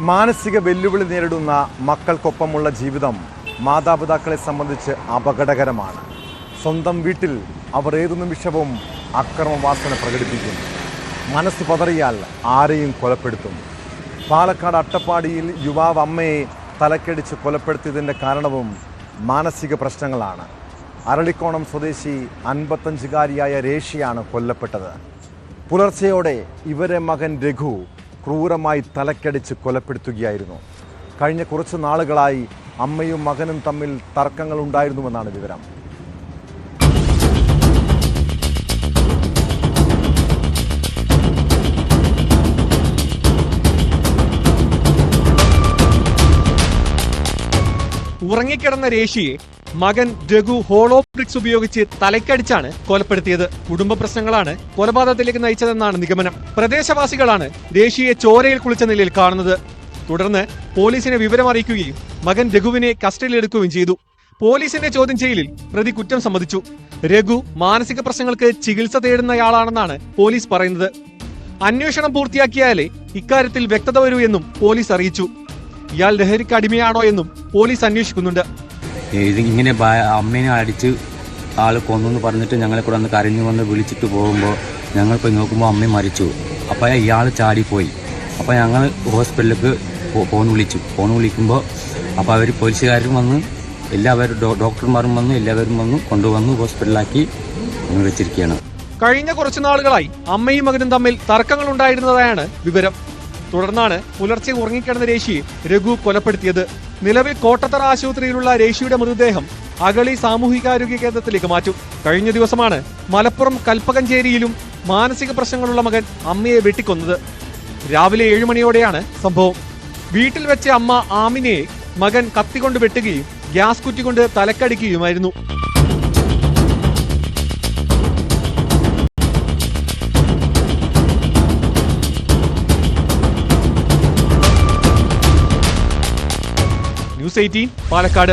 മാനസിക വെല്ലുവിളി നേരിടുന്ന മക്കൾക്കൊപ്പമുള്ള ജീവിതം മാതാപിതാക്കളെ സംബന്ധിച്ച് അപകടകരമാണ്. സ്വന്തം വീട്ടിൽ അവർ ഏതു നിമിഷവും അക്രമവാസന പ്രകടിപ്പിക്കും മനസ്സ് പതറിയാൽ ആരെയും കൊലപ്പെടുത്തും പാലക്കാട് അട്ടപ്പാടിയിൽ യുവാവ് അമ്മയെ തലക്കടിച്ച് കൊലപ്പെടുത്തിയതിന്റെ കാരണവും മാനസിക പ്രശ്നങ്ങളാണ്. അരളിക്കോണം സ്വദേശി അൻപത്തഞ്ചുകാരിയായ രേഷിയാണ് കൊല്ലപ്പെട്ടത്. പുലർച്ചെയോടെ ഇവരെ മകൻ രഘു ക്രൂരമായി തലക്കടിച്ച് കൊലപ്പെടുത്തുകയായിരുന്നു. കഴിഞ്ഞ കുറച്ച് നാളുകളായി അമ്മയും മകനും തമ്മിൽ തർക്കങ്ങൾ ഉണ്ടായിരുന്നുവെന്നാണ് വിവരം. ഉറങ്ങിക്കിടന്ന രേഷിയെ മകൻ രഘു ഹോളോബ്രിക്സ് ഉപയോഗിച്ച് തലയ്ക്കടിച്ചാണ് കൊലപ്പെടുത്തിയത്. കുടുംബ പ്രശ്നങ്ങളാണ് കൊലപാതകത്തിലേക്ക് നയിച്ചതെന്നാണ് നിഗമനം. പ്രദേശവാസികളാണ് ദേശീയ ചോരയിൽ കുളിച്ച നിലയിൽ കാണുന്നത്. തുടർന്ന് പോലീസിനെ വിവരം അറിയിക്കുകയും മകൻ രഘുവിനെ കസ്റ്റഡിയിലെടുക്കുകയും ചെയ്തു. പോലീസിന്റെ ചോദ്യം ചെയ്യലിൽ പ്രതി കുറ്റം സമ്മതിച്ചു. രഘു മാനസിക പ്രശ്നങ്ങൾക്ക് ചികിത്സ തേടുന്നയാളാണെന്നാണ് പോലീസ് പറയുന്നത്. അന്വേഷണം പൂർത്തിയാക്കിയാലേ ഇക്കാര്യത്തിൽ വ്യക്തത വരൂ എന്നും പോലീസ് അറിയിച്ചു. ഇയാൾ ലഹരിക്ക് അടിമയാണോ എന്നും പോലീസ് അന്വേഷിക്കുന്നുണ്ട്. ഇത് ഇങ്ങനെ അമ്മേനെ അടിച്ച് ആൾ കൊന്നു എന്ന് പറഞ്ഞിട്ട് ഞങ്ങളെ കൂടെ അന്ന് കരഞ്ഞു വന്ന് വിളിച്ചിട്ട് പോകുമ്പോൾ ഞങ്ങൾ പോയി നോക്കുമ്പോൾ അമ്മ മരിച്ചു. അപ്പോൾ ഇയാൾ ചാടിപ്പോയി. അപ്പോൾ ഞങ്ങൾ ഹോസ്പിറ്റലിലേക്ക് ഫോൺ വിളിച്ചു. ഫോൺ വിളിക്കുമ്പോൾ അപ്പോൾ അവർ പോലീസുകാരും വന്ന് എല്ലാവരും ഡോക്ടർമാരും വന്ന് എല്ലാവരും വന്ന് കൊണ്ടുവന്ന് ഹോസ്പിറ്റലിലാക്കി വെച്ചിരിക്കുകയാണ്. കഴിഞ്ഞ കുറച്ചു നാളുകളായി അമ്മയും മകനും തമ്മിൽ തർക്കങ്ങൾ ഉണ്ടായിരുന്നതായാണ് വിവരം. തുടർന്നാണ് പുലർച്ചെ ഉറങ്ങിക്കിടന്ന രേഷിയെ രഘു കൊലപ്പെടുത്തിയത്. നിലവിൽ കോട്ടത്തറ ആശുപത്രിയിലുള്ള രേഷിയുടെ മൃതദേഹം അഗളി സാമൂഹികാരോഗ്യ കേന്ദ്രത്തിലേക്ക് മാറ്റും. കഴിഞ്ഞ ദിവസമാണ് മലപ്പുറം കൽപ്പകഞ്ചേരിയിലും മാനസിക പ്രശ്നങ്ങളുള്ള മകൻ അമ്മയെ വെട്ടിക്കൊന്നത്. രാവിലെ ഏഴു മണിയോടെയാണ് സംഭവം. വീട്ടിൽ വെച്ച അമ്മ ആമിനെ മകൻ കത്തികൊണ്ട് വെട്ടുകയും ഗ്യാസ് കുറ്റി കൊണ്ട് തലക്കടിക്കുകയുമായിരുന്നു. News eighteen Palakkad.